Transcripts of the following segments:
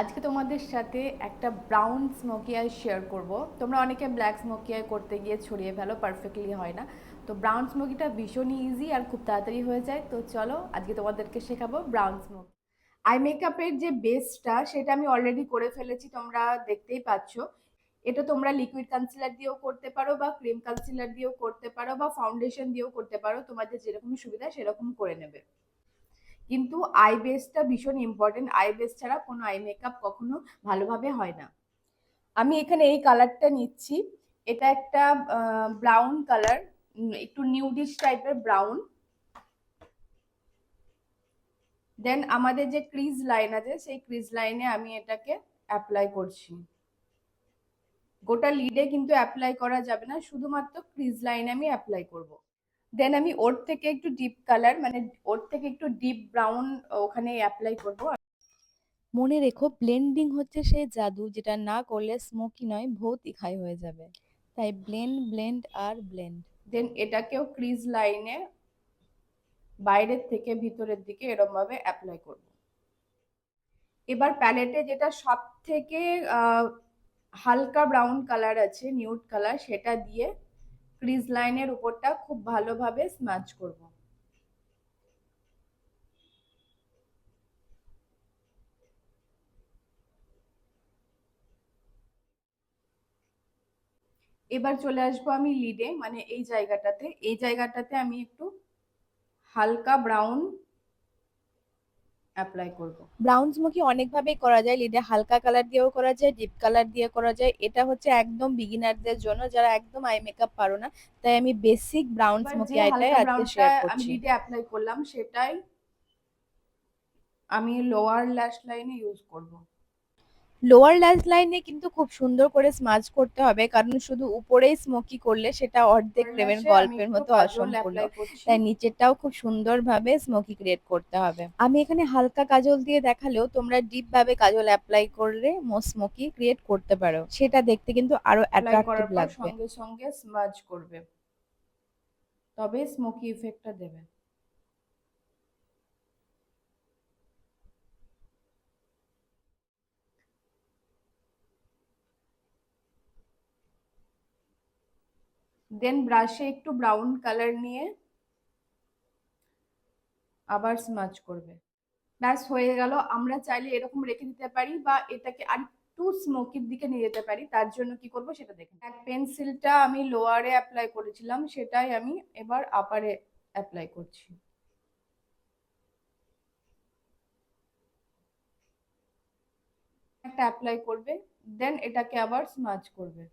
আজকে তোমাদের সাথে একটা ব্রাউন স্মোকি আই শেয়ার করব। তোমরা অনেকে ব্ল্যাক স্মোকি আই করতে গিয়ে ছড়িয়ে ফেলো পারফেক্টলি হয় না। তো ব্রাউন স্মোকিটা ভীষণই ইজি আর খুব তাড়াতাড়ি হয়ে যায়। তো চলো, আজকে তোমাদেরকে শেখাবো ব্রাউন স্মোক আই মেকআপের যে বেসটা সেটা আমি অলরেডি করে ফেলেছি, তোমরা দেখতেই পাচ্ছ। এটা তোমরা লিকুইড কনসিলার দিয়েও করতে পারো বা ক্রিম কনসিলার দিয়েও করতে পারো বা ফাউন্ডেশন দিয়েও করতে পারো। তোমাদের যেরকম সুবিধা, সেরকম করে নেবে। কিন্তু আই বেসটা ভীষণ ইম্পর্টেন্ট আই বেস ছাড়া কোনো আই মেকআপ কখনো ভালোভাবে হয় না। আমি এখানে এই কালারটা নিচ্ছি। এটা একটা ব্রাউন কালার একটু নিউডিশ টাইপের ব্রাউন দেন আমাদের যে ক্রিজ লাইন আছে, সেই ক্রিজ লাইনে আমি এটাকে অ্যাপ্লাই করছি। গোটা লিডে কিন্তু অ্যাপ্লাই করা যাবে না, শুধুমাত্র ক্রিজ লাইনে আমি অ্যাপ্লাই করব। দেন আমি ওর থেকে একটু ডিপ কালার মানে ওর থেকে একটু ডিপ ব্রাউন ওখানে অ্যাপ্লাই করব। মনে রেখো ব্লেন্ডিং হচ্ছে সেই জাদু যেটা না করলে স্মোকি নয় ভৌতিক হাই হয়ে যাবে। তাই ব্লেন্ড ব্লেন্ড আর ব্লেন্ড দেন এটাকেও ক্রিজ লাইনে বাইরের থেকে ভিতরের দিকে এরম ভাবে অ্যাপ্লাই করব। এবার প্যালেটে যেটা সব থেকে হালকা ব্রাউন কালার আছে নিউড কালার সেটা দিয়ে ক্রিজ লাইনের উপরটা খুব ভালোভাবে স্মাচ করব। এবার চলে আসব আমি লিডে মানে এই জায়গাটাতে। এই জায়গাটাতে আমি একটু হালকা ব্রাউন অ্যাপ্লাই করব। ব্রাউন স্মোকি অনেকভাবেই করা যায় লিডে হালকা কালার দিয়েও করা যায় ডিপ কালার দিয়ে করা যায়। এটা হচ্ছে একদম বিগিনারদের জন্য যারা একদম আই মেকআপ পারো না। তাই আমি বেসিক ব্রাউন স্মোকি আইটাই আজকে শেয়ার করছি। আমি লিডে অ্যাপ্লাই করলাম সেটাই আমি লোয়ার ল্যাশ লাইনে ইউজ করব। লোয়ার ল্যাশ লাইনে কিন্তু খুব সুন্দর করে স্মাজ করতে হবে কারণ শুধু উপরেই স্মোকি করলে সেটা অর্ধেক প্রেমের গল্পের মতো অসম্পূর্ণ। তাই নিচেরটাও খুব সুন্দরভাবে স্মোকি ক্রিয়েট করতে হবে। আমি এখানে হালকা কাজল দিয়ে দেখালেও তোমরা ডিপ ভাবে কাজল অ্যাপ্লাই করলে স্মোকি ক্রিয়েট করতে পারো। সেটা দেখতে কিন্তু আরও অ্যাট্রাকটিভ লাগবে। সঙ্গে সঙ্গে স্মাজ করবে। তবে স্মোকি ইফেক্টটা দেবে। দেন ব্রাশে একটু ব্রাউন কালার নিয়ে আবার স্মাচ করবে। ব্যাস, হয়ে গেল। আমরা চাইলে এরকম রেখে দিতে পারি বা এটাকে আর একটু স্মোকির দিকে নিয়ে যেতে পারি। তার জন্য কি করব সেটা দেখুন এক পেন্সিলটা আমি লোয়ারে অ্যাপ্লাই করেছিলাম, সেটাই আমি এবার আপারে অ্যাপ্লাই করছি। একটা অ্যাপ্লাই করবে দেন এটাকে আবার স্মাচ করবে।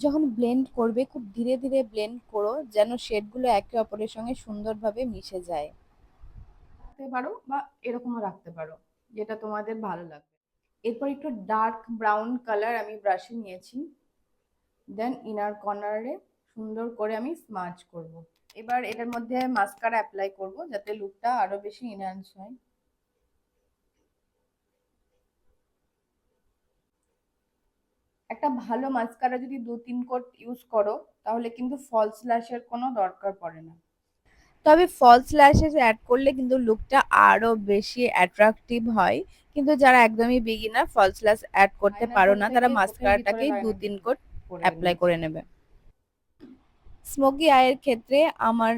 যখন ব্লেন্ড করবে, খুব ধীরে ধীরে ব্লেন্ড করো যেন শেডগুলো একে অপরের সঙ্গে সুন্দরভাবে মিশে যায়। রাখতে পারো বা এরকমও রাখতে পারো, যেটা তোমাদের ভালো লাগবে। এরপর একটু ডার্ক ব্রাউন কালার আমি ব্রাশে নিয়েছি। দেন ইনার কর্নারে সুন্দর করে আমি স্মাচ করব। এবার এটার মধ্যে মাস্কারা অ্যাপ্লাই করব, যাতে লুকটা আরও বেশি ইনহ্যান্স হয়। একটা ভালো মাস্কারা যদি দু তিন কোট ইউজ করো তাহলে কিন্তু ফলস ল্যাশের কোনো দরকার পড়ে না। তবে ফলস ল্যাশেস অ্যাড করলে কিন্তু লুকটা আরও বেশি অ্যাট্রাকটিভ হয়। কিন্তু যারা একদমই বিগিনার ফলস ল্যাশ অ্যাড করতে পারো না তারা মাস্কারাটাকেই দু তিন কোট অ্যাপ্লাই করে নেবে। স্মোকি আইয়ের ক্ষেত্রে আমার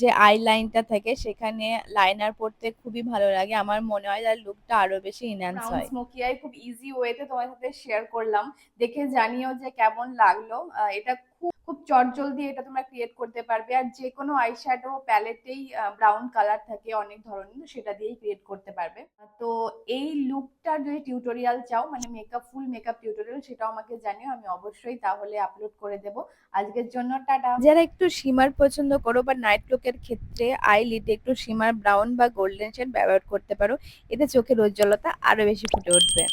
যে আই লাইনটা থাকে সেখানে লাইনার পড়তে খুবই ভালো লাগে। আমার মনে হয় তার লুকটা আরও বেশি ইনহ্যান্স হয়। স্মোকি আই খুব ইজি ওয়েতে তোমার সাথে শেয়ার করলাম। দেখে জানিও যে কেমন লাগল। এটা খুব খুব চটজলদি এটা তোমরা ক্রিয়েট করতে পারবে। আর যে কোনো আইশ্যাডো প্যালেটেই ব্রাউন কালার থাকে অনেক ধরনের সেটা দিয়েই ক্রিয়েট করতে পারবে। তো এই লুকটার যদি টিউটোরিয়াল চাও মানে মেকআপ ফুল মেকআপ টিউটোরিয়াল সেটাও আমাকে জানিও, আমি অবশ্যই তাহলে আপলোড করে দেব। আজকের জন্য টাটা। যারা একটু শিমার পছন্দ করো বা নাইট লুকের ক্ষেত্রে আই লিডে একটু শিমার ব্রাউন বা গোল্ডেন শেড ব্যবহার করতে পারো, এতে চোখের উজ্জ্বলতা আরও বেশি ফুটে উঠবে।